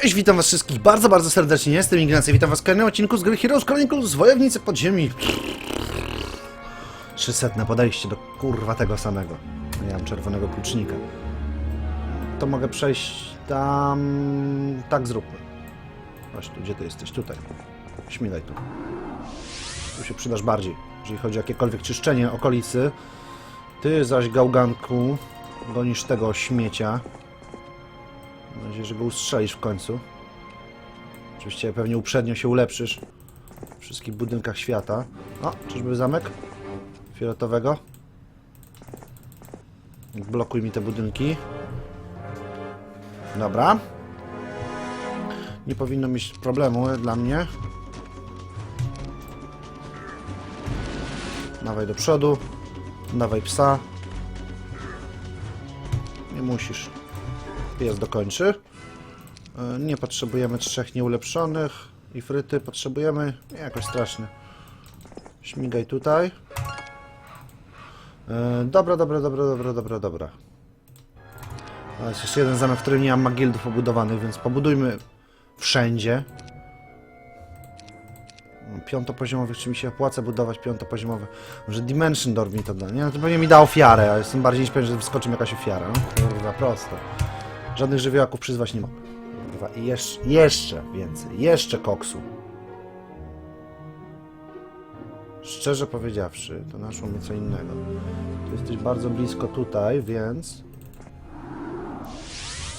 Cześć, witam was wszystkich bardzo, bardzo serdecznie. Jestem Ignacy, witam was w kolejnym odcinku z gry Heroes Chronicles Wojownicy Podziemi. 300 podejście do kurwa tego samego. Ja mam czerwonego klucznika. To mogę przejść tam... Tak zróbmy. Tu, gdzie ty jesteś? Tutaj. Śmigaj tu. Tu się przydasz bardziej, jeżeli chodzi o jakiekolwiek czyszczenie okolicy. Ty zaś, gałganku, gonisz tego śmiecia. Mam nadzieję, że go ustrzelisz w końcu. Oczywiście pewnie uprzednio się ulepszysz w wszystkich budynkach świata. O, czyżby zamek? Fioletowego? Blokuj mi te budynki. Dobra. Nie powinno mieć problemu dla mnie. Dawaj do przodu. Dawaj psa. Nie musisz. Pies dokończy. E, Nie potrzebujemy trzech nieulepszonych. I fryty potrzebujemy. Nie jakoś strasznie. Śmigaj tutaj. E, Dobra, dobra, dobra, dobra, dobra, dobra. Jest jeszcze jeden zamek, w którym nie mam magildów pobudowanych, więc pobudujmy wszędzie. Piątopoziomowych, czy mi się opłaca budować piątopoziomowe? Może Dimension Door mi to da, nie? No to pewnie mi da ofiarę, a jestem bardziej niż pewien, że wyskoczy mi jakaś ofiara. No kurwa, prosto. Żadnych żywiołaków przyzwać nie mogę. Jeszcze, więcej, jeszcze koksu. Szczerze powiedziawszy, to naszło mi co innego. Tu jesteś bardzo blisko tutaj, więc...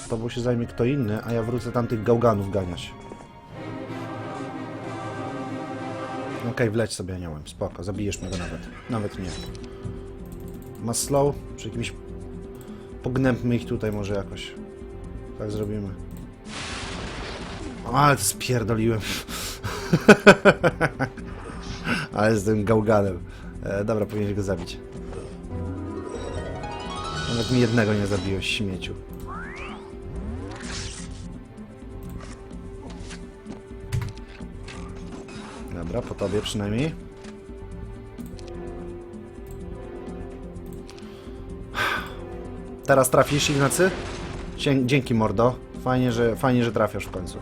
Tobą się zajmie kto inny, a ja wrócę tamtych gałganów ganiać. Okej, wleć sobie aniołem, spoko, zabijesz mnie go nawet. Nawet nie. Ma slow, przy jakimś... Pognębmy ich tutaj może jakoś. Tak zrobimy. O, ale to spierdoliłem. ale tym gałganem. E, dobra, powinieneś go zabić. Nawet mi jednego nie zabiłeś, śmieciu. Dobra, po tobie przynajmniej. Teraz trafisz, Ignacy? Dzięki, mordo. Fajnie, że, fajnie, że trafiasz w końcu.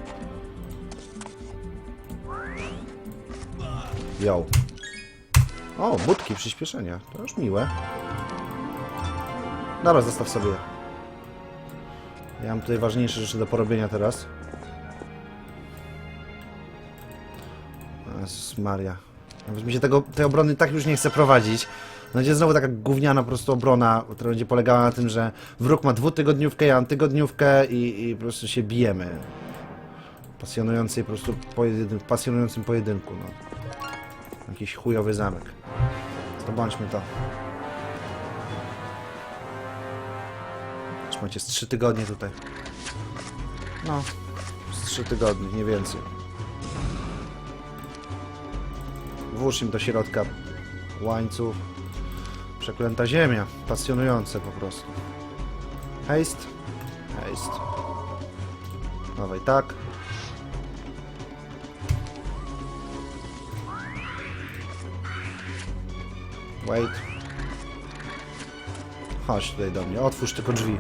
Yo. O, budki, przyspieszenia. To już miłe. Dobra, zostaw sobie. Ja mam tutaj ważniejsze rzeczy do porobienia teraz. Jezus Maria. Nawet mi się tego, tej obrony tak już nie chce prowadzić. Będzie znowu taka gówniana po prostu obrona, która będzie polegała na tym, że wróg ma dwutygodniówkę, ja mam tygodniówkę i, i po prostu się bijemy. Pasjonującej po prostu pojedyn- pasjonującym pojedynku, no. Jakiś chujowy zamek. Zdobądźmy to. Już macie z trzy tygodnie tutaj. No, z trzy tygodnie, nie więcej. Włóż im do środka łańcuch. Przeklęta ziemia. Pasjonujące po prostu. Haste. Haste. Dawaj tak. Wait. Chodź tutaj do mnie. Otwórz tylko drzwi.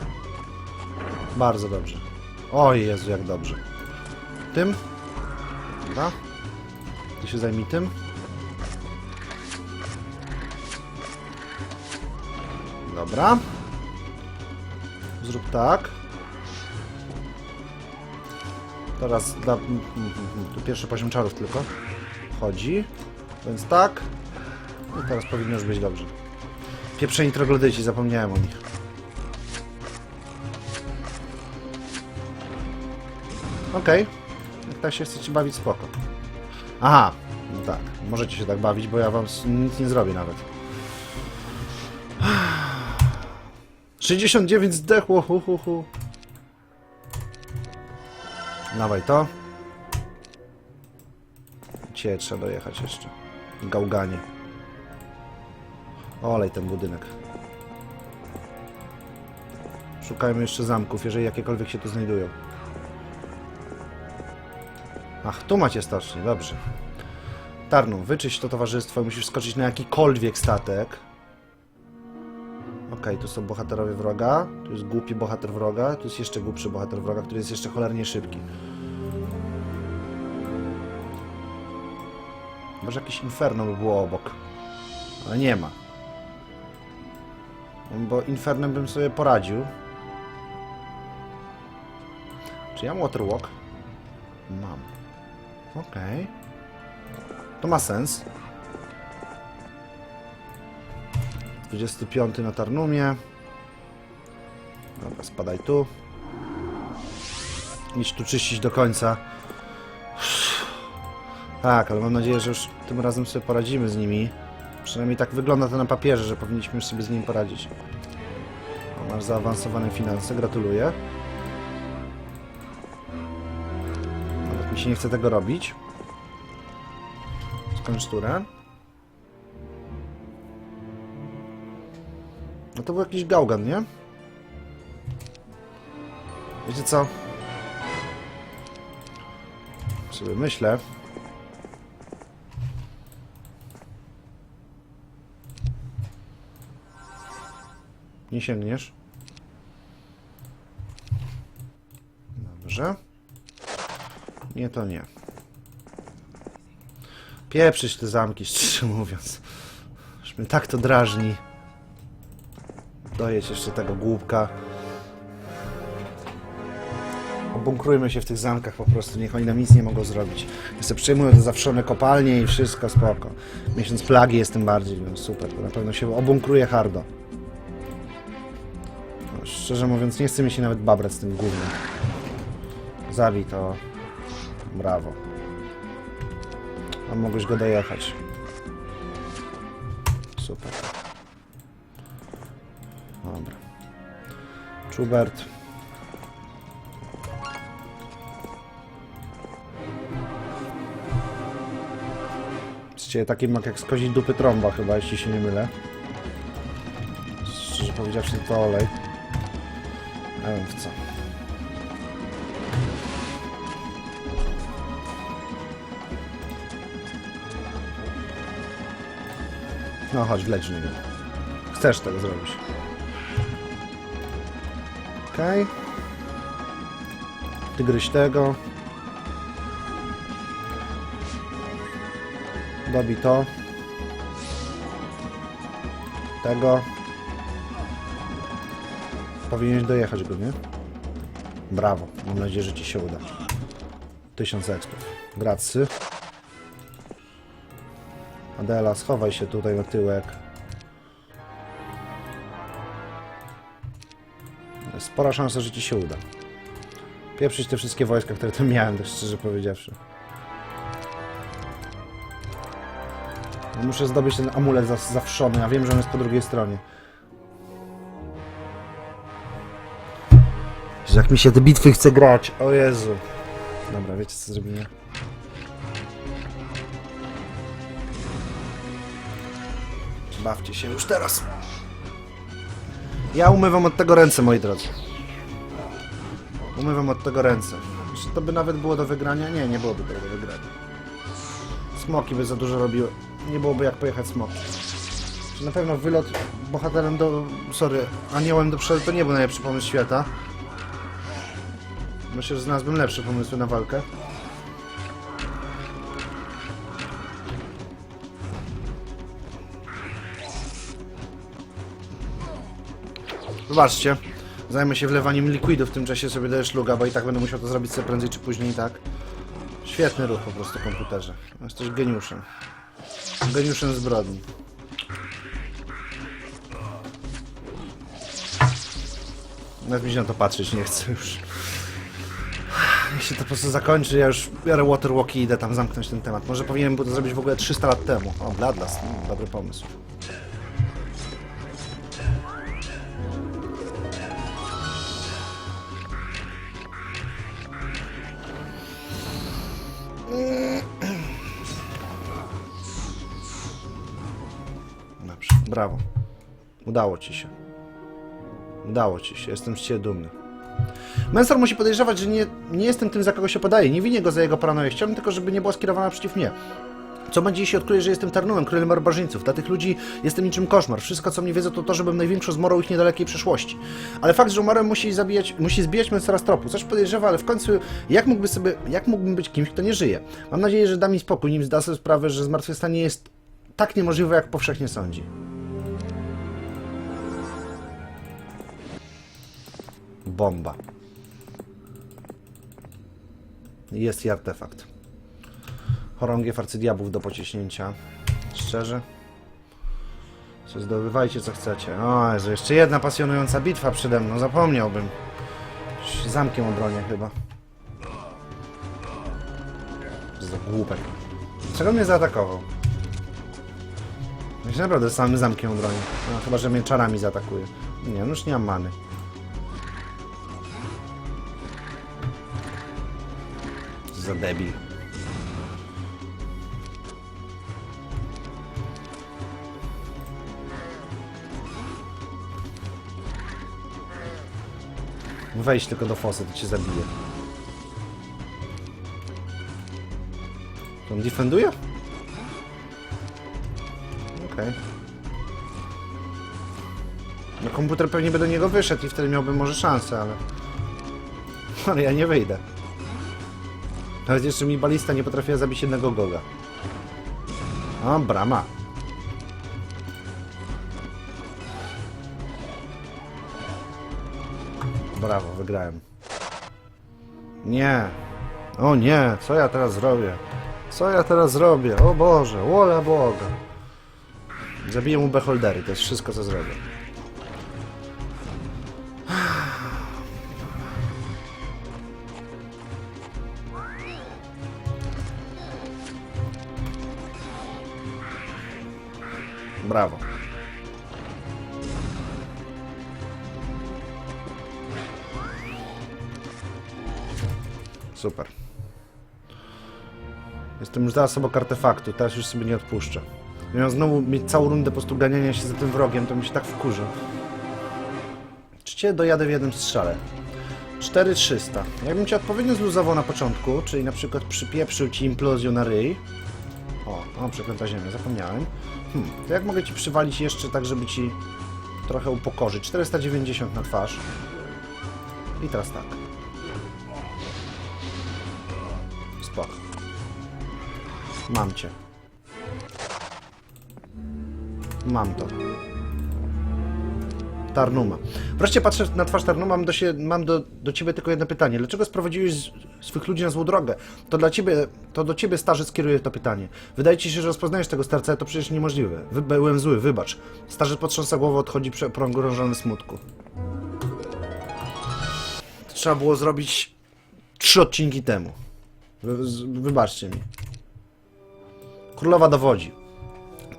Bardzo dobrze. O Jezu, jak dobrze. Tym? Dobra. Ty się zajmij tym. Dobra. Zrób tak. Teraz da... mm, mm, mm, Tu pierwszy poziom czarów tylko. Chodzi. Więc tak. I teraz powinno już być dobrze. Pieprzeni troglodyci, zapomniałem o nich. Okej. Jak tak się chcecie bawić, spoko. Aha, no tak. Możecie się tak bawić, bo ja wam nic nie zrobię nawet. 69 zdechło, hu, hu, hu. Dawaj to. Cię trzeba dojechać jeszcze. Gałganie. Olej ten budynek. Szukajmy jeszcze zamków, jeżeli jakiekolwiek się tu znajdują. Ach, tu macie stocznię, dobrze. Tarnu, wyczyść to towarzystwo, musisz skoczyć na jakikolwiek statek. Okej, tu są bohaterowie wroga, tu jest głupi bohater wroga, tu jest jeszcze głupszy bohater wroga, który jest jeszcze cholernie szybki. Może jakieś inferno by było obok. Ale nie ma. No bo infernem bym sobie poradził. Czy ja mam waterwalk? Mam. Okej. Okay. To ma sens. 25 na Tarnumie. Dobra, spadaj tu. Idź tu czyścić do końca. Tak, ale mam nadzieję, że już tym razem sobie poradzimy z nimi. Przynajmniej tak wygląda to na papierze, że powinniśmy już sobie z nimi poradzić. O, masz zaawansowane finanse, gratuluję. Nawet mi się nie chce tego robić. Skończ turę. To był jakiś gałgan, nie? Wiecie co? Sobie myślę. Nie sięgniesz. Dobrze. Nie, to nie. Pieprzyć te zamki, szczerze mówiąc. Już mnie tak to drażni. Dojedź jeszcze tego głupka. Obunkrujmy się w tych zamkach po prostu, niech oni nam nic nie mogą zrobić. Ja sobie przejmują te zawszone kopalnie i wszystko spoko. Miesiąc plagi jest tym bardziej, no super, to na pewno się obunkruje hardo. No, szczerze mówiąc, nie chce mi się nawet babrać z tym gównem. Zabij to. Brawo. A mogłeś go dojechać. Super. Dobra. Z ciebie taki mak jak z kozi dupy trąba chyba, jeśli się nie mylę. Szczerze powiedziawszy to olej. Nie wiem w co. No chodź, wleć w niego. Chcesz tego zrobić. Okej. Okay. Ty gryź tego. Dobij to. Tego. Powinieneś dojechać go, nie? Brawo. Mam nadzieję, że ci się uda. Tysiąc ekspów. Gracy. Adela, schowaj się tutaj na tyłek. Spora szansa, że ci się uda. Pieprzyć te wszystkie wojska, które tam miałem, tak szczerze powiedziawszy. Muszę zdobyć ten amulet za- zawszony. Ja wiem, że on jest po drugiej stronie. Jak mi się te bitwy chce grać. O Jezu. Dobra, wiecie co zrobimy? Bawcie się już teraz. Ja umywam od tego ręce, moi drodzy. Umywam od tego ręce. Czy to by nawet było do wygrania? Nie, nie byłoby tego do wygrania. Smoki by za dużo robiły. Nie byłoby jak pojechać smoki. Na pewno wylot bohaterem do... Sorry, aniołem do przodu to nie był najlepszy pomysł świata. Myślę, że znalazłbym lepsze pomysły na walkę. Zobaczcie. Zajmę się wlewaniem likwidu w tym czasie sobie daję szluga, bo i tak będę musiał to zrobić sobie prędzej czy później tak. Świetny ruch po prostu komputerze. Jesteś geniuszem. Geniuszem zbrodni. Nawet mi się na to patrzeć nie chcę już. Niech się to po prostu zakończy, ja już biorę Waterwalk i idę tam zamknąć ten temat. Może powinienem był to zrobić w ogóle 300 lat temu. O, Bloodlust, no, dobry pomysł. Brawo. Udało ci się. Udało ci się, jestem z ciebie dumny. Mensor musi podejrzewać, że nie, nie jestem tym, za kogo się podaje. Nie winię go za jego paranoję. Chciałbym tylko, żeby nie była skierowana przeciw mnie. Co będzie, jeśli odkryję, że jestem Tarnumem, królem barbarzyńców? Dla tych ludzi jestem niczym koszmar. Wszystko, co mnie wiedzą, to to, żebym największą zmorą ich niedalekiej przeszłości. Ale fakt, że umarłem, musi zabijać, musi zbijać mnie coraz tropu. Coś podejrzewa, ale w końcu, jak mógłby sobie, jak mógłbym być kimś, kto nie żyje? Mam nadzieję, że da mi spokój, nim zda sobie sprawę, że zmartwychwstanie jest tak niemożliwe, jak powszechnie sądzi. Bomba. Jest i artefakt. Chorągiew arcydiabłów do pociśnięcia. Szczerze? Co zdobywajcie co chcecie. O Jezu, jeszcze jedna pasjonująca bitwa przede mną. Zapomniałbym. Zamkiem obronię chyba. Za głupek. Czego mnie zaatakował? Ja się naprawdę samym zamkiem obronię. No, chyba, że mnie czarami zaatakuje. Nie, no już nie mam many. Za debil. Wejdź tylko do fosy, to cię zabije. On defenduje? Okej. No komputer pewnie by do niego wyszedł i wtedy miałbym może szansę, ale... Ale ja nie wyjdę. Nawet jeszcze mi balista nie potrafiła zabić jednego goga. O, brama. Brawo, wygrałem. Nie. O nie, co ja teraz zrobię? Co ja teraz zrobię? O Boże, wola Boga. Zabiję mu beholdery, to jest wszystko, co zrobię. Brawo. Super. Jestem już zaraz obok artefaktu, teraz już sobie nie odpuszczę. Miałem znowu mieć całą rundę po prostu ganiania się za tym wrogiem, to mi się tak wkurzy. Czy cię dojadę w jednym strzale? 4300. Jakbym cię odpowiednio zluzował na początku, czyli na przykład przypieprzył ci implozją na ryj. O, przeklęta ziemia, zapomniałem. Hmm, to jak mogę ci przywalić jeszcze tak, żeby ci trochę upokorzyć? 490 na twarz. I teraz tak. Spoko. Mam cię. Mam to. Tarnuma. Wreszcie patrzę na twarz Tarnuma, mam, do, się, mam do, do ciebie tylko jedno pytanie. Dlaczego sprowadziłeś swych ludzi na złą drogę? To dla ciebie, to do ciebie starzec kieruje to pytanie. Wydaje ci się, że rozpoznajesz tego starca, to przecież niemożliwe. Wy, byłem zły, wybacz. Starzec potrząsa głową, odchodzi w smutku. Trzeba było zrobić trzy odcinki temu. Wy, z- wybaczcie mi. Królowa dowodzi.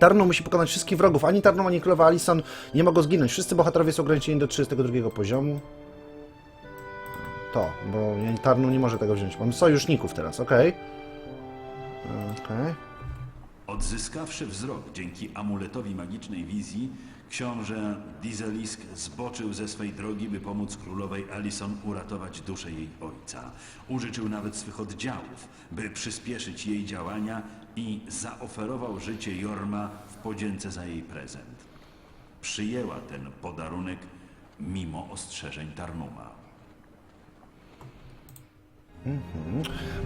Tarnum musi pokonać wszystkich wrogów. Ani Tarnum, ani Królowa Alison nie mogą zginąć. Wszyscy bohaterowie są ograniczeni do 32 poziomu. To, bo Tarnum nie może tego wziąć. Mamy sojuszników teraz, okej. Okej. Odzyskawszy wzrok dzięki amuletowi magicznej wizji, książę Dieselisk zboczył ze swej drogi, by pomóc królowej Alison uratować duszę jej ojca. Użyczył nawet swych oddziałów, by przyspieszyć jej działania i zaoferował życie Jorma w podzięce za jej prezent. Przyjęła ten podarunek mimo ostrzeżeń Tarnuma.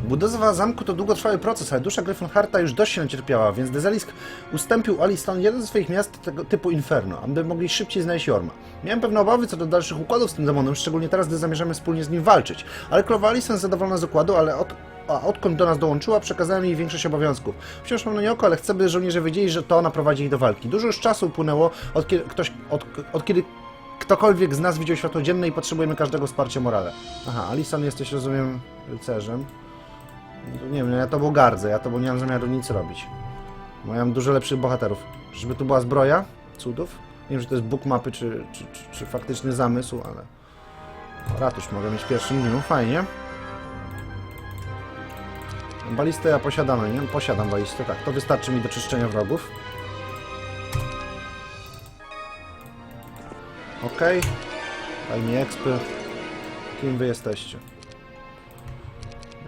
Budowa zamku to długotrwały proces, ale dusza Gryffindorta już dość się nacierpiała, więc Dezelisk ustąpił Aliston jeden ze swoich miast tego typu Inferno, aby mogli szybciej znaleźć Jorma. Miałem pewne obawy co do dalszych układów z tym demonem, szczególnie teraz, gdy zamierzamy wspólnie z nim walczyć. Ale królowa Aliston zadowolona z układu, ale od, a odkąd do nas dołączyła, przekazałem jej większość obowiązków. Wciąż mam na nie oko, ale chcę, by żołnierze wiedzieli, że to ona prowadzi ich do walki. Dużo już czasu upłynęło, od kiedy, ktoś, od, od kiedy ktokolwiek z nas widział światło dzienne i potrzebujemy każdego wsparcia morale. Aha, Alison jesteś, rozumiem, rycerzem. No Nie wiem, ja to gardzę, ja to bo nie mam zamiaru nic robić. Bo ja mam dużo lepszych bohaterów. Żeby tu była zbroja cudów? Nie wiem, czy to jest bóg mapy, czy, czy, czy, czy faktyczny zamysł, ale... Ratusz mogę mieć w pierwszym dniu, fajnie. Balistę ja posiadam, nie? Posiadam balistę, tak. To wystarczy mi do czyszczenia wrogów. Okej. Daj mi ekspy. Kim wy jesteście?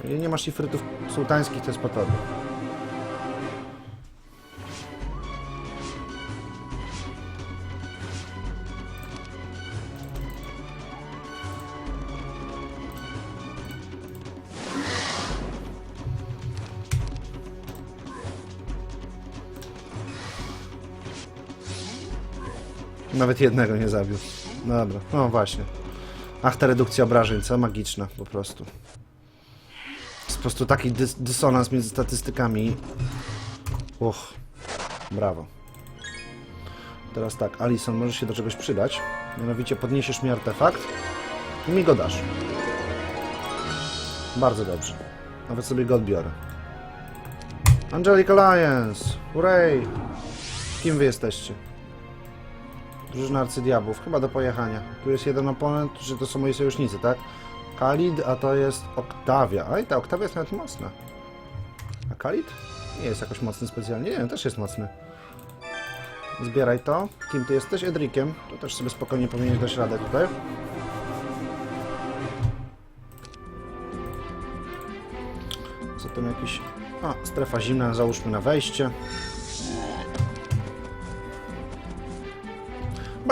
Nie masz ifrytów sułtańskich, to jest po Nawet jednego nie zabił. No dobra, no właśnie. Ach, ta redukcja obrażeń, co? Magiczna, po prostu. Jest po prostu taki dys dysonans między statystykami. Uch, brawo. Teraz tak, Alison, możesz się do czegoś przydać. Mianowicie podniesiesz mi artefakt i mi go dasz. Bardzo dobrze. Nawet sobie go odbiorę. Angelic Alliance! Hooray! Kim wy jesteście? Drużyna arcydiabłów, chyba do pojechania. Tu jest jeden oponent, że to są moi sojusznicy, tak? Khalid, a to jest Octavia. Oj, ta Octavia jest nawet mocna. A Khalid? Nie jest jakoś mocny specjalnie. Nie, też jest mocny. Zbieraj to. Kim ty jesteś? Edrikiem. To też sobie spokojnie powinieneś dać radę tutaj. Zatem jakiś... A, strefa zimna, załóżmy na wejście.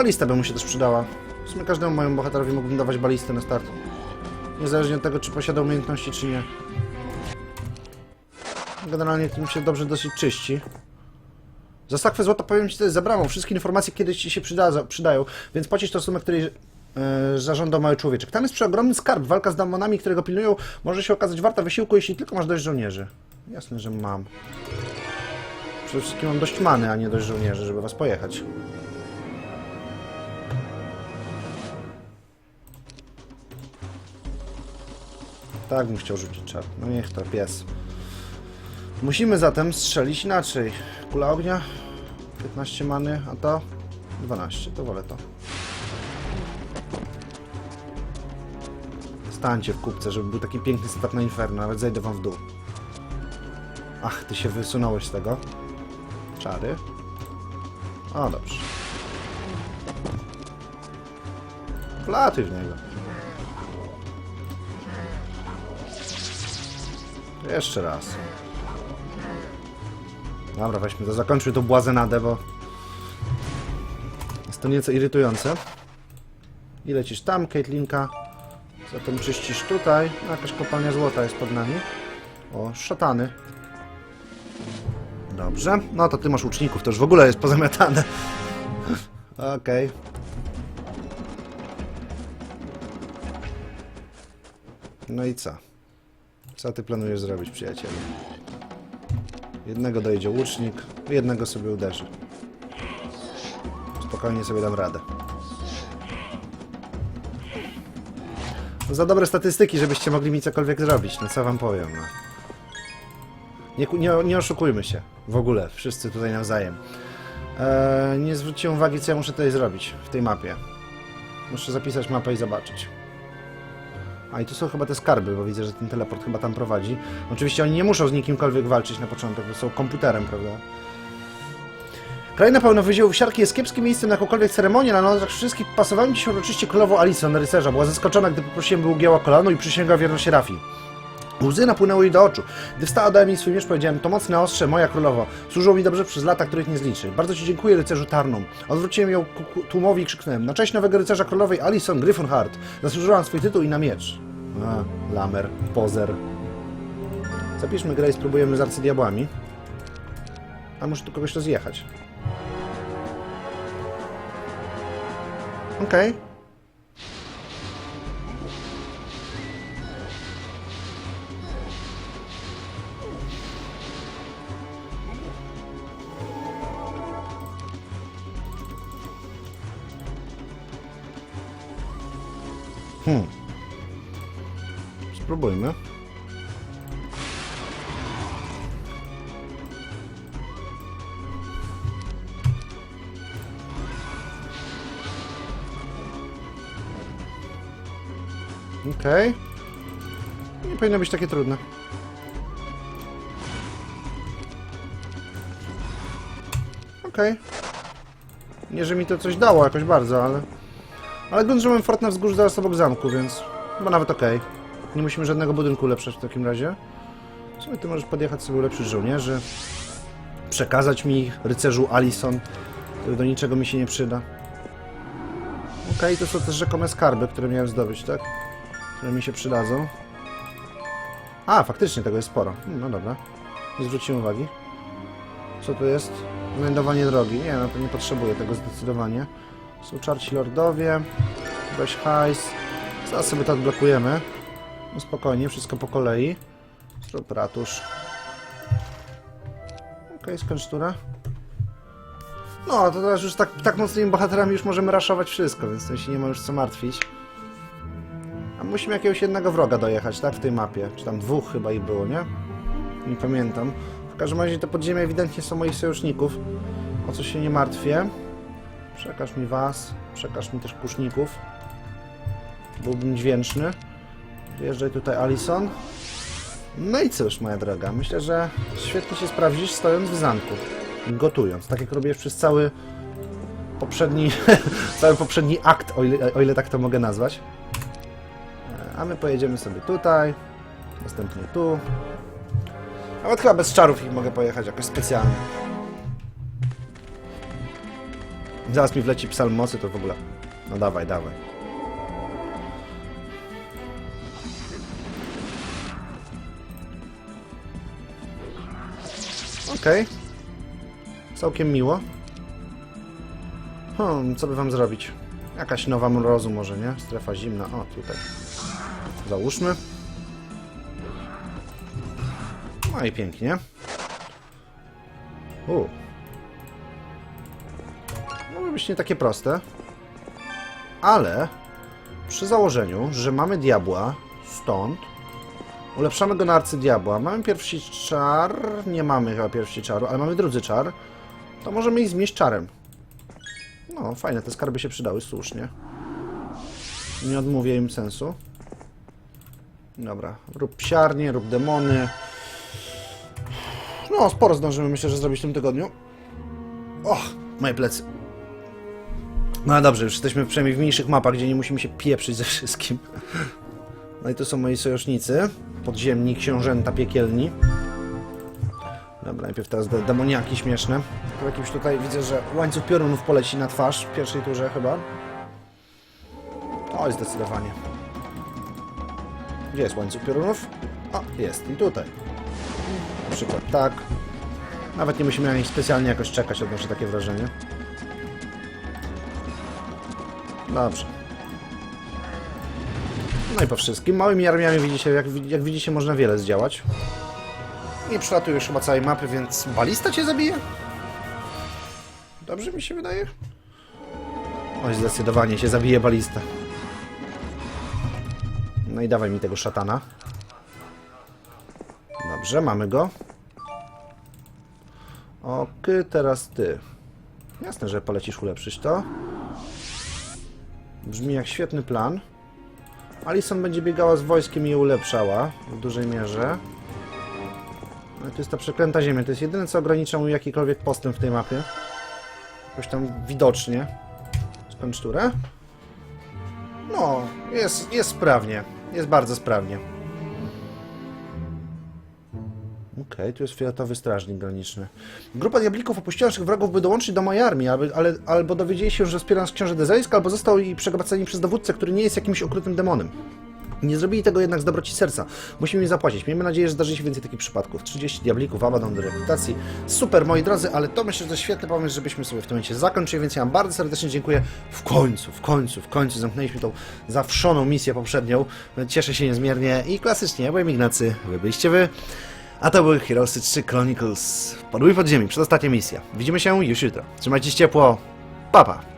Balista by mu się też przydała. W sumie każdemu mojemu bohaterowi mógłbym dawać balistę na start. Niezależnie od tego, czy posiada umiejętności, czy nie. Generalnie tym się dobrze dosyć czyści. Za sakwę złota powiem Ci, to jest za bramą. Wszystkie informacje kiedyś Ci się przyda przydają, więc płacisz tą sumę, której e, zażądał mały człowieczek. Tam jest przeogromny skarb. Walka z demonami, którego pilnują, może się okazać warta wysiłku, jeśli tylko masz dość żołnierzy. Jasne, że mam. Przede wszystkim mam dość many, a nie dość żołnierzy, żeby Was pojechać. Tak bym chciał rzucić czar. No niech to, pies. Musimy zatem strzelić inaczej. Kula ognia, 15 many, a to 12, to wolę to. Stańcie w kupce, żeby był taki piękny setup na Inferno, nawet zejdę wam w dół. Ach, ty się wysunąłeś z tego. Czary. O, dobrze. Platuj w niego. Jeszcze raz. Dobra, weźmy to. Zakończmy tą błazenadę, bo jest to nieco irytujące. I lecisz tam, Caitlinka. Zatem czyścisz tutaj. No, jakaś kopalnia złota jest pod nami. O, szatany. Dobrze. No to ty masz łuczników, to już w ogóle jest pozamiatane. Okej. No i co? Co ty planujesz zrobić, przyjacielu? Jednego dojedzie łucznik, jednego sobie uderzy. Spokojnie sobie dam radę. No za dobre statystyki, żebyście mogli mi cokolwiek zrobić, no co wam powiem, no. Nie, nie, nie oszukujmy się. W ogóle, wszyscy tutaj nawzajem. Eee, nie zwróciłem uwagi, co ja muszę tutaj zrobić w tej mapie. Muszę zapisać mapę i zobaczyć. A i tu są chyba te skarby, bo widzę, że ten teleport chyba tam prowadzi. Oczywiście oni nie muszą z nikimkolwiek walczyć na początek, bo są komputerem, prawda? Kraina pełna wyziołów siarki jest kiepskim miejscem na jakąkolwiek ceremonię, na nogach wszystkich pasowałem dziś uroczyście królową Alison, rycerza. Była zaskoczona, gdy poprosiłem, by ugięła kolano i przysięgła wierność Rafi. Łzy napłynęły jej do oczu. Gdy wstała, dałem jej swój miecz, powiedziałem, to mocne ostrze, moja królowo. Służyło mi dobrze przez lata, których nie zliczy. Bardzo ci dziękuję, rycerzu Tarnum. Odwróciłem ją ku tłumowi i krzyknąłem, na cześć nowego rycerza królowej Alison Gryffindor. Zasłużyłam swój tytuł i na miecz. A, lamer, pozer. Zapiszmy grę i spróbujemy z arcydiabłami. A może tu kogoś rozjechać. Okej. Hmm. Powinno być takie trudne. Okej. Nie, że mi to coś dało jakoś bardzo, ale... Ale grunt, mam fort na wzgórzu zaraz obok zamku, więc chyba nawet okej. Nie musimy żadnego budynku ulepszać w takim razie. W sumie ty możesz podjechać sobie ulepszyć żołnierzy. Przekazać mi rycerzu Alison, który do niczego mi się nie przyda. Okej, to są też rzekome skarby, które miałem zdobyć, tak? Które mi się przydadzą. A, faktycznie tego jest sporo. Hmm, No dobra. Nie zwróciłem uwagi. Co tu jest? Wędowanie drogi. Nie, no to nie potrzebuję tego zdecydowanie. Są czarci lordowie. Weź hajs. Zaraz sobie to odblokujemy. No spokojnie, wszystko po kolei. Zrób ratusz. Okej, skończ turę. No, to teraz już tak, tak mocnymi bohaterami już możemy raszować wszystko, więc to się nie ma już co martwić. Musimy jakiegoś jednego wroga dojechać, tak? W tej mapie. Czy tam dwóch chyba ich było, nie? Nie pamiętam. W każdym razie te podziemia ewidentnie są moich sojuszników. O co się nie martwię. Przekaż mi was. Przekaż mi też kuszników. Byłbym dźwięczny. Wjeżdżaj tutaj Alison. No i cóż, moja droga, myślę, że świetnie się sprawdzisz stojąc w zamku. i Gotując, tak jak robiłeś przez cały poprzedni, cały poprzedni akt, o ile, o ile tak to mogę nazwać. A my pojedziemy sobie tutaj, następnie tu. Nawet chyba bez czarów ich mogę pojechać jakoś specjalnie. Zaraz mi wleci psalm mocy, to w ogóle... No dawaj, dawaj. Okej. Całkiem miło. Hmm, co by wam zrobić? Jakaś nowa mrozu może, nie? Strefa zimna. O, tutaj. Załóżmy. No i pięknie. U. Może być nie takie proste. Ale przy założeniu, że mamy diabła stąd, ulepszamy go na arcydiabła, mamy pierwszy czar, nie mamy chyba pierwszy czaru, ale mamy drudzy czar, to możemy ich zmieść czarem. No, fajne, te skarby się przydały, słusznie. Nie odmówię im sensu. Dobra, rób psiarnie, rób demony. No, sporo zdążymy, myślę, że zrobić w tym tygodniu. Och, moje plecy. No dobrze, już jesteśmy przynajmniej w mniejszych mapach, gdzie nie musimy się pieprzyć ze wszystkim. No i to są moi sojusznicy. Podziemni, książęta piekielni. Dobra, najpierw teraz de demoniaki śmieszne. Tu jakimś tutaj widzę, że łańcuch piorunów poleci na twarz w pierwszej turze chyba. Oj, zdecydowanie. Gdzie jest łańcuch piorunów? O, jest i tutaj. Na przykład tak. Nawet nie musimy na nich specjalnie jakoś czekać, odnoszę takie wrażenie. Dobrze. No i po wszystkim. Małymi armiami widzicie, jak, jak widzicie, można wiele zdziałać. Nie przelatujesz chyba całej mapy, więc balista cię zabije? Dobrze mi się wydaje? Oj, zdecydowanie się zabije balista. I dawaj mi tego szatana. Dobrze, mamy go. Ok, teraz ty. Jasne, że polecisz ulepszyć to. Brzmi jak świetny plan. Alison będzie biegała z wojskiem i je ulepszała w dużej mierze. Ale to jest ta przeklęta ziemia. To jest jedyne, co ogranicza mu jakikolwiek postęp w tej mapie. Jakoś tam widocznie. Skończ turę. No, jest, jest sprawnie. Jest bardzo sprawnie. Okej, tu jest fioletowy strażnik graniczny. Grupa diablików opuściła naszych wrogów, by dołączyć do mojej armii, aby, ale, albo dowiedzieli się, że wspiera nas książę Dezelisk, albo został i przegabaceni przez dowódcę, który nie jest jakimś okrutnym demonem. Nie zrobili tego jednak z dobroci serca. Musimy im zapłacić. Miejmy nadzieję, że zdarzy się więcej takich przypadków. 30 diablików, Abaddon do reputacji. Super, moi drodzy, ale to myślę, że to świetny pomysł, żebyśmy sobie w tym momencie zakończyli, więc ja wam bardzo serdecznie dziękuję. W końcu, w końcu, w końcu zamknęliśmy tą zawszoną misję poprzednią. Cieszę się niezmiernie i klasycznie, ja byłem Ignacy, wy byliście wy. A to były Heroesy 3 Chronicles. Podbój pod ziemi, przedostatnia misja. Widzimy się już jutro. Trzymajcie się ciepło. Pa, pa.